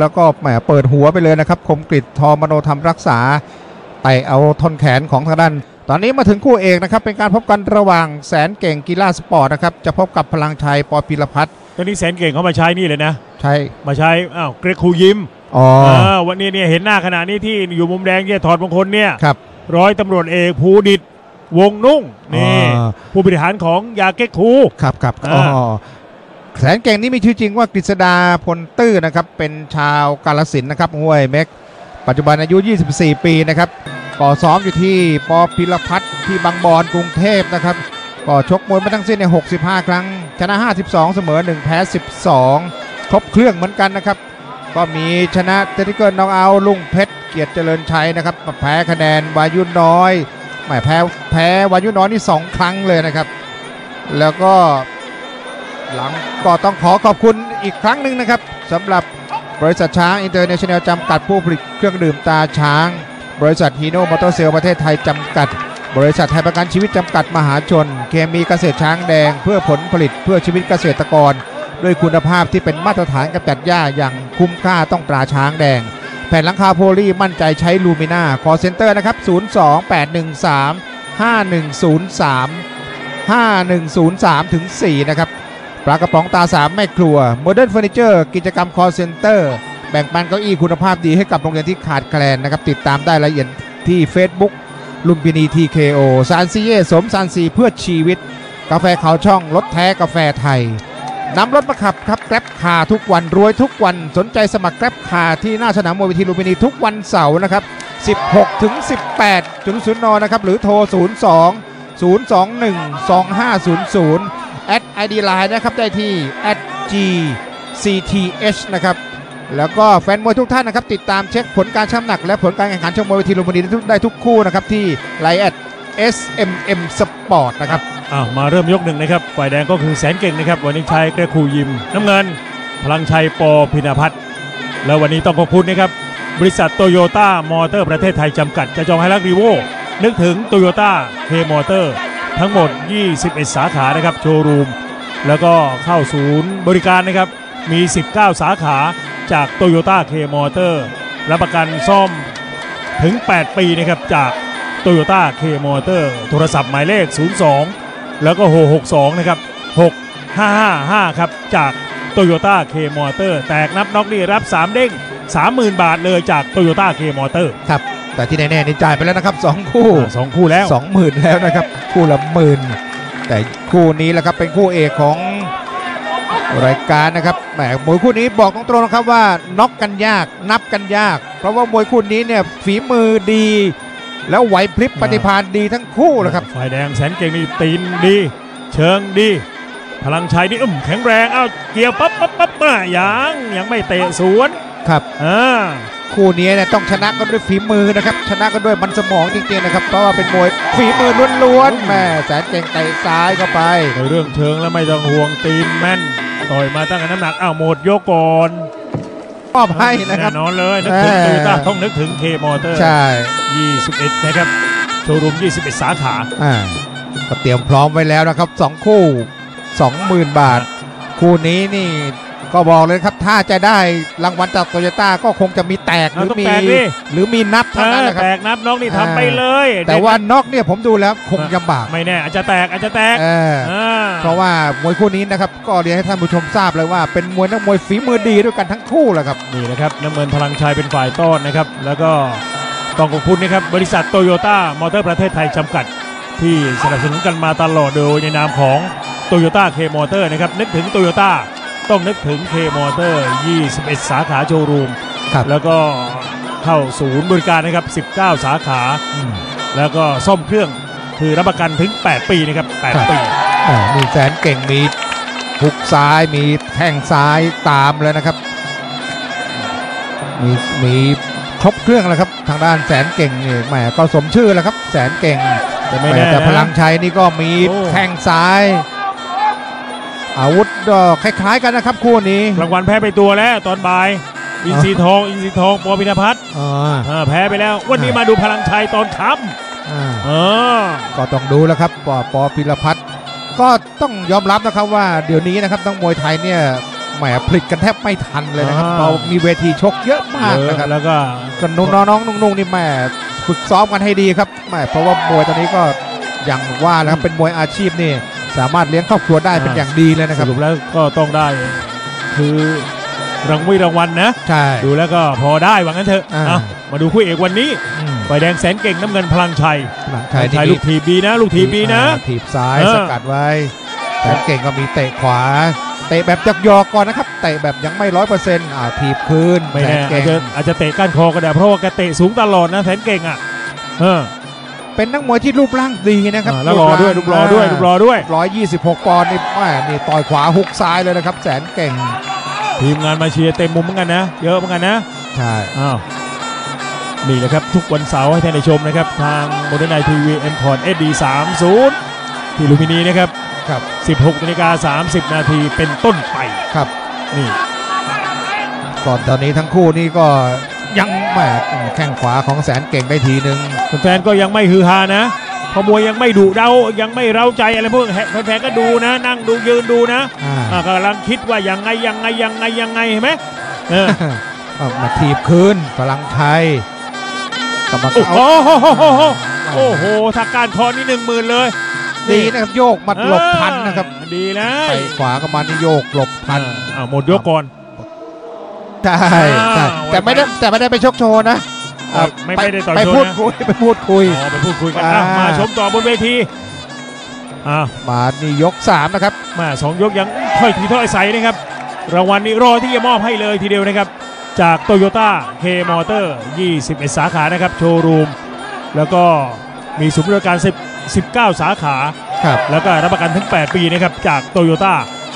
แล้วก็แหมเปิดหัวไปเลยนะครับ คมกริทอมโนธรรมรักษาไต่เอาท่อนแขนของทางด้าน ตอนนี้มาถึงคู่เอกนะครับ เป็นการพบกันระหว่างแสนเก่งกีฬาสปอร์ตนะครับ จะพบกับพลังชัยปอพิรพัฒน์ตอนนี้แสนเก่งเขามาใช้นี่เลยนะ ใช่ มาใช้ อ้าว เกรกครูยิม อ๋อเออวันนี้เนี่ยเห็นหน้าขณะนี้ที่อยู่มุมแดงเนี่ยถอดมงคลเนี่ย ครับ ร้อยตำรวจเอกภูดิตวงนุ่ง นี่อ่าผู้บริหารของยาเก๊กครูครับครับอ่าอ๋อ แสนเก่งนี่มีชื่อจริงว่ากฤษดาพลตื้อนะครับเป็นชาวกาลสินนะครับห้วยเม็ก ปัจจุบันอายุ 24 ปีนะครับก่อซ้อมอยู่ที่ปอพิรพัฒน์ที่บางบอนกรุงเทพนะครับก็ชกมวยมาทั้งสิ้นใน 65 ครั้ง ชนะ 52 เสมอ 1 แพ้ 12 ครบเครื่องเหมือนกันนะครับ ก็มีชนะเทนิเกิลน้องเอาลุงเพชรเกียรติเจริญชัยนะครับแพ้คะแนนวายุน้อยไม่แพ้แพ้วายุน้อยนี่ 2 ครั้งเลยนะครับ แล้วก็ หลังก็ต้องขอขอบคุณอีกครั้งหนึ่งนะครับสำหรับบริษัทช้างอินเตอร์เนชั่นแนลจำกัดผู้ผลิตเครื่องดื่มตาช้าง บริษัทฮีโน่มอเตอร์เซลประเทศไทยจำกัด บริษัทไทยประกันชีวิตจำกัดมหาชน เคมีเกษตรช้างแดง เพื่อผลผลิตเพื่อชีวิตเกษตรกร ด้วยคุณภาพที่เป็นมาตรฐานกำจัดหญ้าอย่างคุ้มค่าต้องตราช้างแดง แผ่นหลังคาโพลีมั่นใจใช้ลูมิน่าคอเซ็นเตอร์นะครับ02813 5103 5103ถึง4นะครับ ปลากระป๋องตาสามแม่ครัวโมเดิร์นเฟอร์นิเจอร์กิจกรรมคอเซ็นเตอร์แบ่งปันเก้าอี้คุณภาพดีให้กับโรงเรียนที่ขาดแคลนนะครับติดตามได้รายละเอียดที่ Facebook ลุมพินี TKO ซานซีเย่สมซานซีเพื่อชีวิต กาแฟขาวช่องรถแท้กาแฟไทยนำรถมาขับครับแกร็บคาทุกวันรวยทุกวันสนใจสมัครแกร็บคาที่หน้าสนามมวยวิธีลุมพินีทุกวันเสาร์นะครับ 16ถึง18จุดศูนย์นนะครับหรือโทร 02 021 2500 แอด ID Line นะครับได้ที่ @gcth นะครับแล้วก็แฟนมวยทุกท่านนะครับ ติดตามเช็คผลการชั่งหนัก และผลการแข่งขันชมมวยเวทีลุมพินีได้ทุกคู่นะครับ ที่ไลน์แอด SMM Sport นะครับอ้าวมาเริ่มยกหนึ่งนะครับ ฝ่ายแดงก็คือแสนเก่งนะครับ วันนี้ชัยเกรกครูยิม น้ำเงิน พลังชัยปอพินาพัฒน์แล้ววันนี้ต้องขอบคุณนะครับ บริษัทโตโยต้ามอเตอร์ประเทศไทยจำกัด จะจองให้รักรีโวนึกถึงโตโยต้าเคมอเตอร์ ทั้งหมด 21 สาขานะครับโชว์รูม แล้วก็เข้าศูนย์บริการนะครับ มี 19 สาขาจากโตโยต้าเคมอเตอร์รับประกันซ่อมถึง 8 ปีนะครับจากโตโยต้าเคมอเตอร์โทรศัพท์หมายเลข 02 แล้วก็โห62 นะครับ 6555 ครับ จากโตโยต้าเคมอเตอร์แตกนับน็อกนี่รับ 3 เด้ง30,000 บาทเลยจากโตโยต้าเคมอเตอร์ครับ แต่ที่แน่ๆนี่จ่ายไปแล้วนะครับ 2 คู่สองคู่แล้ว 20,000 แล้วนะครับ คู่ละหมื่นแต่คู่นี้แหละครับเป็นคู่เอกของรายการนะครับแหมมวยคู่นี้บอกตรงๆนะครับว่าน็อกกันยากนับกันยาก เพราะว่ามวยคู่นี้เนี่ยฝีมือดี แล้วไหวพริบปฏิภาณดีทั้งคู่แหละครับฝ่ายแดงแสนเก่งนี่ตีนดี เชิงดี พลังชัยนี่อึมแข็งแรงเอ้าเกี่ยวปั๊บปั๊บปั๊บมายังยังไม่เตะสวนครับอ่า คู่นี้เนี่ยต้องชนะกันด้วยฝีมือนะครับ ชนะกันด้วยมันสมองจริงๆนะครับ เพราะว่าเป็นมวยฝีมือล้วนๆแหม่แสนเก่งเตะซ้ายเข้าไป ในเรื่องเชิงแล้วไม่ต้องห่วงตีนแม่น ต่อยมาตั้งแต่น้ำหนักอ้าวหมดยกก่อนมอบให้นะครับแน่นอนเลยนึกถึงเออโตโยต้าต้องนึกถึงเคมอเตอร์ใช่ 21 นะครับโชว์รูม 21 สาขาอ่าก็เตรียมพร้อมไว้แล้วนะครับ 2 คู่ 20,000 บาท คู่นี้นี่ ก็บอกเลยครับถ้าจะได้รางวัลจากโตโยต้าก็คงจะมีแตกหรือต้องมีแตกดิหรือมีนับเท่านั้นแหละคแตรับกนับน้องนี่อ่าทำไปเลย แต่ว่าน็อกเนี่ยผมดูแล้วคงลำบากไม่แน่อาจจะแตกอาจจะแตกเอออ่าเพราะว่ามวยคู่นี้นะครับก็เรียนให้ท่านผู้ชมทราบเลยว่าเป็นมวยนักมวยฝีมือดีด้วยกันทั้งคู่แหละครับนี่นะครับน้ำเงินพลังชัยเป็นฝ่ายต้อนนะครับ แล้วก็ต้องขอบคุณนะครับบริษัทโตโยต้ามอเตอร์ประเทศไทยจำกัด ที่สนับสนุนกันมาตลอดโดยในนามของโตโยต้าเคมอเตอร์นะครับนึกถึงโตโยต้า ต้องนึกถึงเคมอเตอร์ 21 สาขาโชว์รูม ครับ แล้วก็เข้าศูนย์บริการนะครับ 19 สาขาแล้วก็ซ่อมเครื่องคือรับประกันถึง 8 ปีนะครับครับ8ปี อ่ามีแสนเก่งมีหุกซ้ายมีแข้งซ้ายตามเลยนะครับ มีมีครบเครื่องแล้วครับ ทางด้านแสนเก่งนี่แหมก็สมชื่อแล้วครับ แสนเก่งแต่ไม่แหมแน่แต่นะพลังชัยนี่ก็มีโอ้ แข้งซ้าย อาวุธก็คล้ายๆกันนะครับคู่นี้รางวัลแพ้ไปตัวแล้วตอนบ่าย อินทรีทองอินทรีทองปอพินพัฒน์อ๋ออ่าแพ้ไปแล้ว วันนี้อ่ามมาดูพลังชัยตอนค่อ่าำเออก็ต้องดูแล้วครับปอปอพิรพัฒน์ก็ต้องยอมรับนะครับว่าเดี๋ยวนี้นะครับต้องมวยไทยเนี่ยแหมผลิตกันแทบไม่ทันเลยนะครับอ่าเรามีเวทีชกเยอะมากเยนะครับอะแล้วก็กันน้องน้องๆนุ่งๆนี่แหม่ฝึกซ้อมกันให้ดีครับแหม่เพราะว่ามวยตอนนี้ก็อย่างว่าแล้วครับเป็นมวยอาชีพนี่ สามารถเลี้ยงครอบครัวได้เป็นอย่างดีเลยนะคสรับรุปแล้วก็ต้องได้ คือรางวิรางวัลนะใช่ดูแล้วก็พอได้ว่างั้นเถอะอ่าเอามาดูคู่เอกวันนี้อืมฝ่ายแดงแสนเก่งน้ำเงินพลังชัยหลังพลัชัยงชัยนี่ลูกทีบดีนะ ลูกทีบดีนะอ่าถีบซ้ายเออสกัดไว้แสนเก่งก็มีเตะขวาเตะแบบหยอกๆก่อนนะครับเตะแบบยังไม่ร้อยเปอร์เซ็นต์อ่าถีบคืนไม่แสแน่นอาเก่จงจะอาจจะเตะก้านคอก็ได้เพราะว่าแกเตะสูงตลอดนะแสนเก่งอะเออ เป็นนักมวยที่รูปร่างดีนะครับอ่าแล้วรอด้วยรูปรอด้วยรูปรอด้วยร้อยยี่สิบหกปอนด์นี่แม่นี่ต่อยขวาหุกซ้ายเลยนะครับ แสนเก่ง ทีมงานมาเชียร์เต็มมุมเหมือนกันนะ เยอะเหมือนกันนะใช่อ้าวนี่แหละครับ ทุกวันเสาร์ให้ท่านได้ชมนะครับ ทางโมเดิร์นไนทีวีเอ็มคอร์ดเอสดีสามศูนย์ที่ลุมพินีนะครับครับ16นาฬิกา30 นาทีเป็นต้นไปครับนี่ก่อนตอนนี้ทั้งคู่นี่ก็ ยังแหม่แข้งขวาของแสนเก่งได้ทีนึงแฟนๆก็ยังไม่ฮือฮานะเพอมวยยังไม่ดุเดายังไม่เร้าใจอะไรพวกแฟนๆก็ดูนะ นั่งดูยืนดูนะอ่าอ่ากำลังคิดว่ายังไงยังไงยังไงยังไงเห็นไหมเออเอามาถีบคืนพลังชัยกรรมโอ้การโหโอ้โหถ้าการคอนี่หนึ่งหมื่นเลยดีนะครับโยกมัดหลบทันนะครับอ่าดีนะไปขวาก็มานี่โยกหลบทันอ่าหมดยกก่อน ใช่อ่าใช่ แต่ไม่ได้แต่ไม่ได้ไปชกโชว์นะอ่าไม่ไม่ได้ต่อยไปโชพูว์ดนะคุยไปพูดคุย อ๋อไปพูดคุยกันอ่าอะมาชมต่อบนเวทีอ่ามานี่ยกสามนะครับ มาสองยกยังถ้อยทีถ้อยใสนะครับรางวัลนี้รอที่จะมอบให้เลยทีเดียวนะครับ จากโตโยต้าเคมอเตอร์21 สาขานะครับ โชว์รูม แล้วก็มีศูนย์บริการ10 19 สาขา ครับ แล้วก็รับประกันถึง 8 ปีนะครับ จากโตโยต้า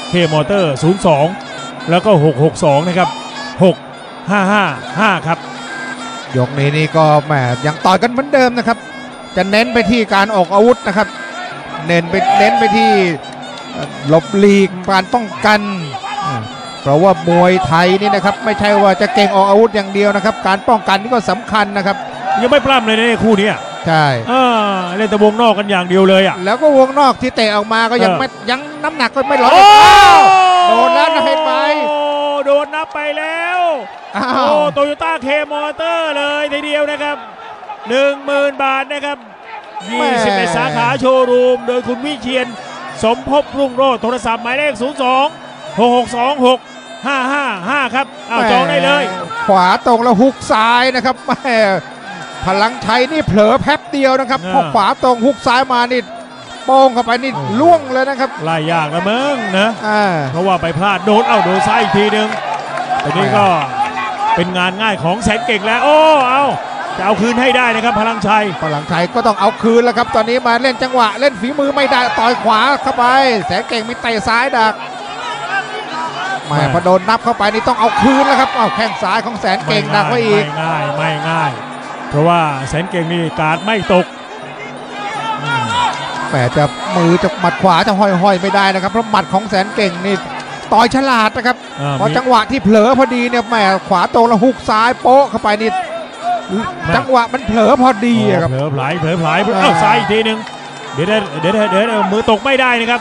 เคมอเตอร์02 แล้วก็ 662 นะครับ 6555 ครับ ยกนี้นี่ก็แหมยังต่อยกันเหมือนเดิมนะครับ จะเน้นไปที่การออกอาวุธนะครับ เน้นไปเน้นไปที่เอ่อหลบหลีกการป้องกันอืมเพราะว่ามวยไทยนี่นะครับ ไม่ใช่ว่าจะเก่งออกอาวุธอย่างเดียวนะครับ การป้องกันนี่ก็สำคัญนะครับ ยังไม่ปล้ำเลยนะเนี่ยคู่เนี้ยใช่เออเล่นแต่วงนอกกันอย่างเดียวเลยอะแล้วก็วงนอกที่เตะออกมาก็ยังเออไม่ยังน้ำหนักก็ไม่ร้อยโอ้โดนแล้วนะเห็นไหม โอ้โดนนับไปแล้วอ้าโอ้วโตโยต้าเคมอเตอร์เลยทีเดียวนะครับ10,000บาทนะครับ21สาขาโชว์รูม โดยคุณวิเชียน สมภพรุ่งโรจน์โทรศัพท์หมายเลข 02 6626 555 ครับอ้าวจองได้เลย ขวาตรงแล้วฮุกซ้ายนะครับแม่พลังชัยนี่เผลอแป๊บเดียวนะครับอ่าพอขวาตรงฮุกซ้ายมานี่โป้งเข้าไปนี่โอ้ล่วงเลยนะครับไล่ยากแล้วมึงนะอ่าเพราะว่าไปพลาดโดนเอ้าโดนซ้ายอีกทีหนึงแต่นี่ก็เป็นงานง่ายของแสนเก่งแล้ว โอ้เอาจะเอาคืนให้ได้นะครับพลังชัย พลังชัยก็ต้องเอาคืนแล้วครับ ตอนนี้มาเล่นจังหวะ เล่นฝีมือไม่ได้ต่อยขวาเข้าไป แสนเก่งมีเตะซ้ายดักแหม่แม่พอโดนนับเข้าไปนี่ต้องเอาคืนแล้วครับเอาแข้งซ้ายของแสนเก่งดักไว้อีกไม่ง่ายไม่ง่าย เพราะว่าแสนเก่งนี่การดไม่ตก แหมจะมือจะหมัดขวาจะห้อยห้อยๆไม่ได้นะครับเพราะหมัดของแสนเก่งนี่ต่อยฉลาดนะครับอ่าพอมีจังหวะที่เผลอพอดีเนี่ยแหมขวาตรงแล้วฮุกซ้ายโป๊ะเข้าไปนี่จังหวะมันเผลอพอดีอะครับเผลอผลายเผลอผลายอ่าเอ้าซ้ายอีกทีหนึ่งเดี๋ยวเดี๋ยวเดี๋ยวเดี๋ยวเดี๋ยวมือตกไม่ได้นะครับ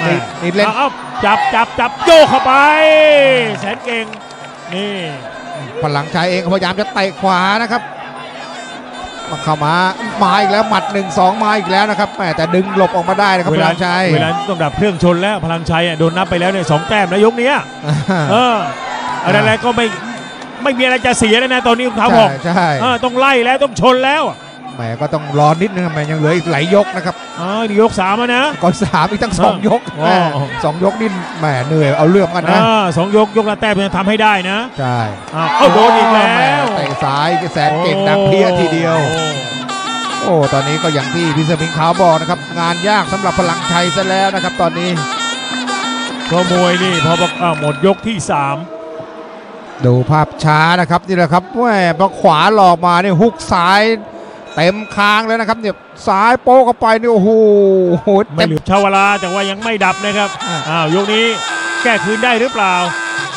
แม่นี่นี่เล่นเอาเอาจับจับจับโยกเข้าไป แสนเก่งนี่พลังชัยเองก็พยายามจะเตะขวานะครับ มาเข้ามามาอีกแล้วหมัดหนึ่งสองมาอีกแล้วนะครับแหมแต่ดึงหลบออกมาได้นะครับเวพลาลังชัยเวลาต้องดับเครื่องชนแล้วพลังชัยอะโดนนับไปแล้วเนี่ยสองแต้มแล้วยกเนี้ยเอออะไรๆก็ไม่ไม่มีอะไรจะเสียแล้วนะตอนนี้เขาบใช่อกใช่เออต้องไล่แล้วต้องชนแล้วอะ แหมก็ต้องรอนิดนึงแหมยังเหลืออีกหลายยกนะครับอ๋อนี่ยกสามแล้วนะก่อนสามอีกตั้งสองยกอ๋อแหมสองยกนี่แหมเหนื่อยเอาเรื่องกันนะอ่าสองยกยกละแต้มยังทำให้ได้นะใช่อ้าวเอาโดนอีกแล้วหมเตะซ้ายแสนเก่งดักเพี้ยทีเดียวโอ้โอ้ตอนนี้ก็อย่างที่พี่สมิงขาวบอกนะครับ งานยากสำหรับพลังชัยซะแล้วนะครับ ตอนนี้ก็มวยนี่พอบอกอ่าหมดยกที่สามดูภาพช้านะครับนี่แหละครับแหม่พอขวาหลอกมาเนี่ยฮุกซ้าย เต็มคางเลยนะครับเนี่ยซ้ายโป๊กเข้าไปนี่โอ้โหไม่เต็มเหลือชาวลาแต่ว่ายังไม่ดับนะครับอ่าอ้าวยกนี้แก้คืนได้หรือเปล่า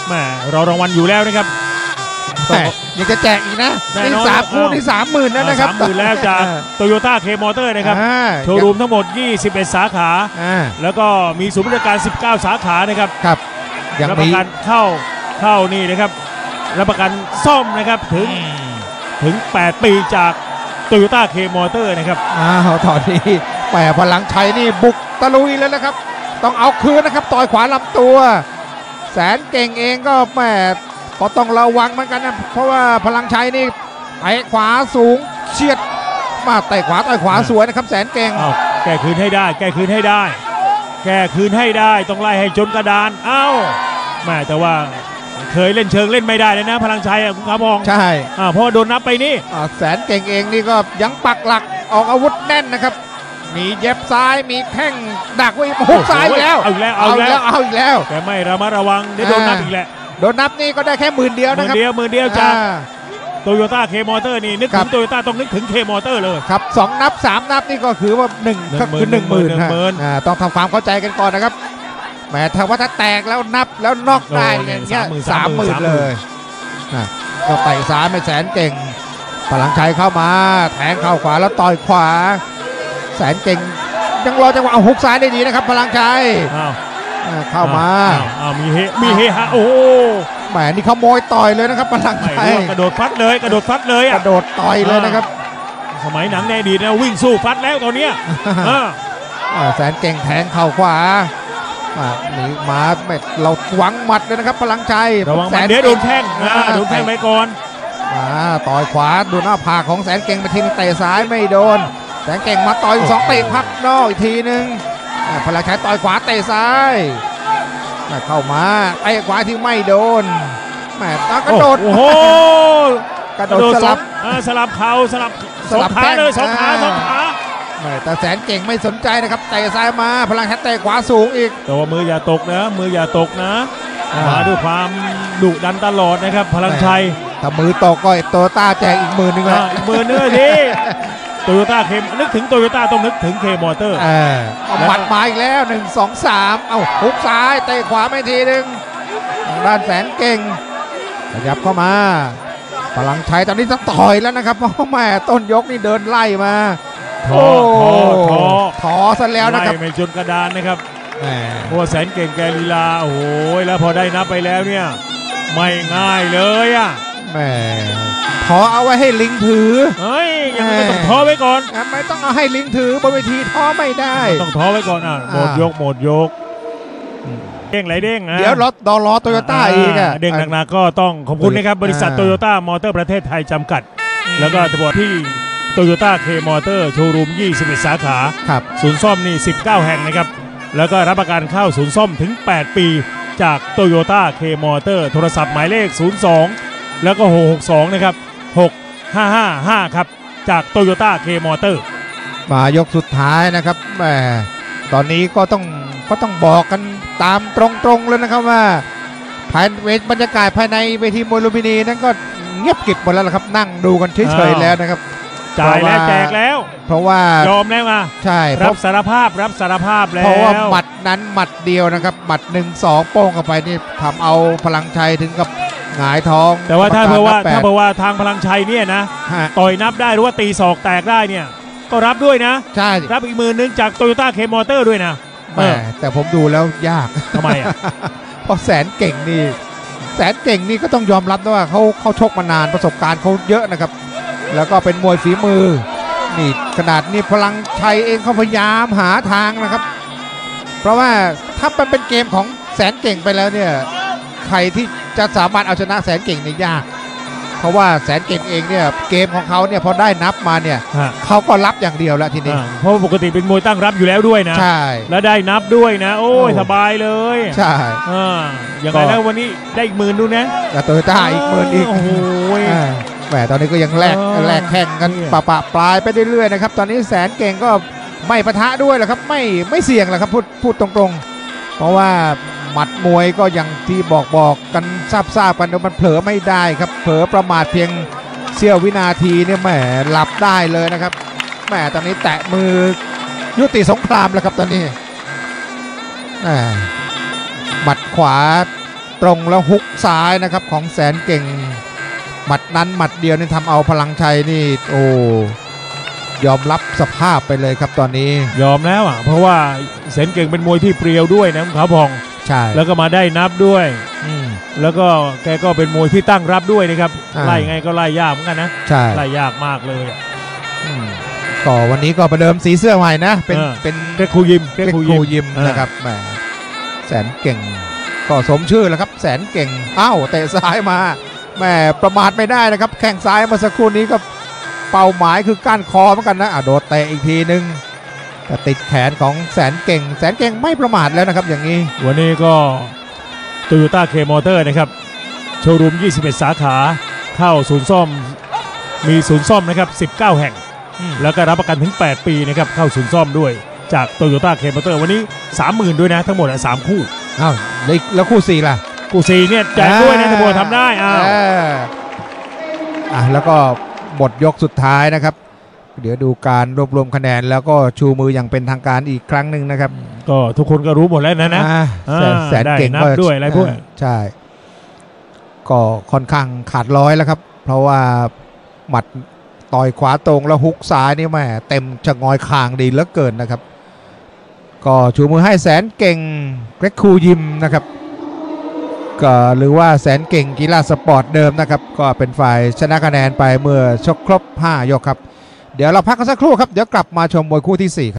แหมรอรางวัลอยู่แล้วนะครับแหม่ยังจะแจกอีกนะแน่นี่นอนสามคู่อ้าวนี่สามหมื่นแล้วนะครับสามหมื่นแล้วจากโตโยต้าเคมอเตอร์นะครับอ่าโชว์รูมทั้งหมด 21 สาขาอ่าแล้วก็มีศูนย์บริการ 19 สาขานะครับครับยังรับปมีระกันเข้าเข้านี่นะครับรับประกันซ่อมนะครับถึงถึง 8 ปีจาก โตโยต้าเคมอเตอร์นะครับอ้าวตอนนี้แหมพลังชัยนี่บุกตะลุยเลยนะครับ ต้องเอาคืนนะครับ ต่อยขวาลำตัว แสนเก่งเองก็แหมก็ต้องระวังเหมือนกันนะ เพราะว่าพลังชัยนี่ไอ้ขวาสูงเฉียดมาเตะขวาต่อยขวาสวยนะครับ แสนเก่งอ้าวแก้คืนให้ได้ แก้คืนให้ได้ แก้คืนให้ได้ต้องไล่ให้จนกระดาน เอ้าแม่แต่ว่า เคยเล่นเชิงเล่นไม่ได้เลยนะ พลังชัยอะคุณขาพองใช่อ่าเพราะว่าโดนนับไปนี่อ่าแสนเก่งเองนี่ก็ยังปักหลักออกอาวุธแน่นนะครับ มีเย็บซ้ายมีแข้งดักไว้หุกซ้ายอีกแล้วเอาอีกแล้วเอาเอาอีอีกกแล้แล้ววเอาอีกแล้วแต่ไม่ระมัดระวังได้โดนนับอีกแหละโดนนับนี่ก็ได้แค่หมื่นเดียวมืนะอครับเดียวมือเดียวจากอ่าโตโยต้าเคมอเตอร์นี่นึกครัถึบงโตโยต้าต้องนึกถึงเคมอเตอร์เลยครับสองนับสามนับนี่ก็คือว่าหนึ่งหนึ่งก็คือหหมื่นึ่นงหมื่นหนึ่งหมื่นต้องทำความเข้าใจกันก่อนนะครับ แหมถ้าว่าถ้าแตกแล้วนับแล้วนอกได้โอ้เนี่ยเนี่ยเนี่ยสาสามมหหมื่มื่นนเลยนะก็ไต่ซ้ายไม่แสนเก่งพลังชัยเข้ามาแทงเข้าขวาแล้วต่อยขวา แสนเก่งยังรอจังหวะเอาฮุกซ้ายได้ดีนะครับ พลังชัยอ้าวอ่าเข้ามาอ้วอ้าวมีเฮมีเฮฮะโอ้โหแหมนี่ขโมยต่อยเลยนะครับพลังไม่ชัยรู้ว่ากระโดดฟัดเลยกระโดดฟัดเลยกอะระโดดต่อยเลยนะครับ สมัยหนังในอดีตนะวิ่งสู้ฟัดแล้วตอนเนี้ยอ่าอ่าแสนเก่งแทงเข่าขวาอ่า หนีมาไม่เราหวังหมัดเลยนะครับ พลังชัยระวังแสมันนเดี๋ยวโดนแข้งอ่าอ่าโดนแข้งไปก่อนอ่าต่อยขวาโดนหน้าผากของแสนเก่งไปทีนึงเตะซ้ายไม่โดน แสนเก่งมาต่อยสองเตะพักนอกอีกทีนึงอ่าพลังชัยต่อยขวาเตะซ้ายอ่าเข้ามาเตะขวาที่ไม่โดนแหมตากระโดดโอ้โหกระโดดสลับอ่าสลับเข่าสลับสสอลังบขาแข้งเลยสองขาอ่าสองขา แหมแต่แสนเก่งไม่สนใจนะครับเตะซ้ายมาพลังชัยเตะขวาสูงอีกแต่ว่ามืออย่าตกนะ มืออย่าตกนะอ่ามมาด้วยความดุดันตลอดนะครับ พลังชัยถ้ามือตกก็โตต้าแจกอีกหมื่นหนึงแหอ่าละอีกมือเนื้อทีโตโยต้าเคมนึกถึงโตโยต้าต้องนึกถึงเคมอเตอร์เออเอาหมัดมาอีกแล้วหนึ่งสองสามเอาหุกซ้ายเตะขวาไม่ทีหนึ่งทางด้านแสนเก่งขยับเข้ามาพลังชัยตอนนี้ต้องต่อยแล้วนะครับเพราะแม่ต้นยกนี่เดินไล่มา ท้อท้อท้อท้อซะแล้วนะครับไล่ไม่จนกระดานนะครับแหมเพราะว่าแสนเก่งแกลีลาโอ้โหแล้วพอได้นับไปแล้วเนี่ย ไม่ง่ายเลยอะแหมท้อเอาไว้ให้ลิงถือเฮ้ยยังไม่แหม่ต้องท้อไว้ก่อนงั้นไม่ต้องเอาให้ลิงถือบนเวทีท้อไม่ได้ต้องท้อไว้ก่อนอะหมดอ่ายยกหมดยกเด้งไหลเด้งนะเดี๋ยวรถดอล้อโตโยต้าอีกอะเด้งหนักๆก็ต้องขอบคุณนะครับบริษัทอ่าโตโยต้ามอเตอร์ประเทศไทยจำกัด แล้วก็ตัวที่ โตโยต้าเคมอเตอร์โชว์รูม 21 สาขา ครับ ศูนย์ซ่อมนี่ 19 แห่งนะครับ แล้วก็รับประกันเข้าศูนย์ซ่อมถึง 8 ปี จากโตโยต้าเคมอเตอร์โทรศัพท์หมายเลข 02 แล้วก็ 662 นะครับ 6555 ครับ จากโตโยต้าเคมอเตอร์มายกสุดท้ายนะครับแหมตอนนี้ก็ต้องก็ต้องบอกกันตามตรงๆเลยนะครับว่าภายเวทบรรยากาศภายในเวทีมวยลุมพินีนั้นก็เงียบกริบหมดแล้วล่ะครับ นั่งดูกันเฉยอ้าวๆแล้วนะครับ จ่ายแล้วเพราะว่าแจกแล้ว เพราะว่ายอมแล้วมาใช่เพรับราะสารภาพรับสารภาพแล้วเพราะว่าหมัดนั้นหมัดเดียวนะครับหมัดหนึ่งสองโป้งเข้าไปนี่ทำเอาพลังชัยถึงกับหงายท้อง แต่ว่าถ้ากรรมเผื่อว่านับแปดถ้าเผื่อว่าทางพลังชัยเนี่ยนะฮะต่อยนับได้หรือว่าตีศอกแตกได้เนี่ย ก็รับด้วยนะใช่รับอีกหมื่นหนึงจากโตโยต้าเคมอเตอร์ด้วยนะแหมแต่ผมดูแล้วยากทำไมอะเพราะแสนเก่งนี่แสนเก่งนี่ก็ต้องยอมรับนะว่าเขาเขาชกมานานประสบการณ์เขาเยอะนะครับ แล้วก็เป็นมวยฝีมือ นี่ขนาดนี้พลังชัยเองเขาพยายามหาทางนะครับ เพราะว่าถ้ามันเป็นเกมของแสนเก่งไปแล้วเนี่ยใครที่จะสามารถเอาชนะแสนเก่งเนี่ยยาก เพราะว่าแสนเก่งเองเนี่ยเกมของเขาเนี่ยพอได้นับมาเนี่ยฮะ เขาก็รับอย่างเดียวแล้วทีนี้ อ่าเพราะว่าปกติเป็นมวยตั้งรับอยู่แล้วด้วยนะ ใช่ แล้วได้นับด้วยนะ โอ้ยโอ้ สบายเลยใช่อ่าอย่างไรก็แล้ววันนี้ได้อีกหมื่นดูนะแต่โตโยต้าอีกหมื่นอีกโอ้โหอ่า แหมตอนนี้ก็ยังแลกเออแลกแข่งกันเนี่ยปะปะปลายไปเรื่อยๆนะครับตอนนี้แสนเก่งก็ไม่ปะทะด้วยแหละครับไม่ไม่เสี่ยงแหละครับพูดพูดตรงๆ เพราะว่าหมัดมวยก็อย่างที่บอกบอกกันทราบทราบๆกันว่ามันเผลอไม่ได้ครับเผลอประมาทเพียงเสี้ยววินาทีเนี่ยแหมหลับได้เลยนะครับแหมตอนนี้แตะมือยุติสงครามแล้วครับตอนนี้แหมหมัดขวาตรงแล้วฮุกซ้ายนะครับของแสนเก่ง หมัดนั้นหมัดเดียวนี่ทำเอาพลังชัยนี่โอ้ยอมรับสภาพไปเลยครับตอนนี้ ยอมแล้วอะเพราะว่าเซนเก่งเป็นมวยที่เปรียวด้วยนะคุณขาวพองใช่แล้วก็มาได้นับด้วยอืมแล้วก็แกก็เป็นมวยที่ตั้งรับด้วยนะครับอ่าไล่ไงก็ไล่ยากเหมือนกันนะใช่ไล่ยากมากเลยอะอืมก็วันนี้ก็ประเดิมสีเสื้อใหม่นะเป็นเออเป็นเกรกครูยิมเกรกเรียกครูครูยิยิมมเออนะครับแหมแสนเก่งก็สมชื่อแล้วครับ แสนเก่งอ้าวเตะซ้ายมา แหมประมาทไม่ได้นะครับ แข้งซ้ายเมื่อสักครู่นี้ก็เป้าหมายคือก้านคอเหมือนกันนะอะโดดเตะอีกทีนึงแต่ติดแขนของแสนเก่ง แสนเก่งไม่ประมาทแล้วนะครับ อย่างนี้ วันนี้ก็โตโยต้าเคมอเตอร์นะครับ โชว์รูม 21 สาขาเข้าศูนย์ซ่อมมีศูนย์ซ่อมนะครับ 19 แห่ง แล้วก็รับประกันถึง 8 ปีนะครับ เข้าศูนย์ซ่อมด้วยจากโตโยต้าเคมอเตอร์วันนี้ 30,000 ด้วยนะ ทั้งหมดอะ3คู่อ้าวแล้วแล้วคู่สี่ล่ะ คู่ซีเนี่ยแจกด้วยนะตะบัวทำได้อ้าวเอออะแล้วก็หมดยกสุดท้ายนะครับ เดี๋ยวดูการรวบรวมคะแนนแล้วก็ชูมืออย่างเป็นทางการอีกครั้งหนึ่งนะครับ ก็ทุกคนก็รู้หมดแล้วนะนะอ่าแสนอ่าแสนเก่งได้นับก็ด้วยอะไรด้วยาใช่ ก็ค่อนข้างขาดร้อยแล้วครับ เพราะว่าหมัดต่อยขวาตรงแล้วฮุกซ้ายนี่แหม่เต็มจะงอยคางดีเหลือเกินนะครับ ก็ชูมือให้แสนเก่งเกรกคูยิมนะครับ ก็หรือว่าแสนเก่งกีฬาสปอร์ตเดิมนะครับ ก็เป็นฝ่ายชนะคะแนนไปเมื่อชกครบ 5 ยกครับ เดี๋ยวเราพักกันสักครู่ครับ เดี๋ยวกลับมาชมมวยคู่ที่ 4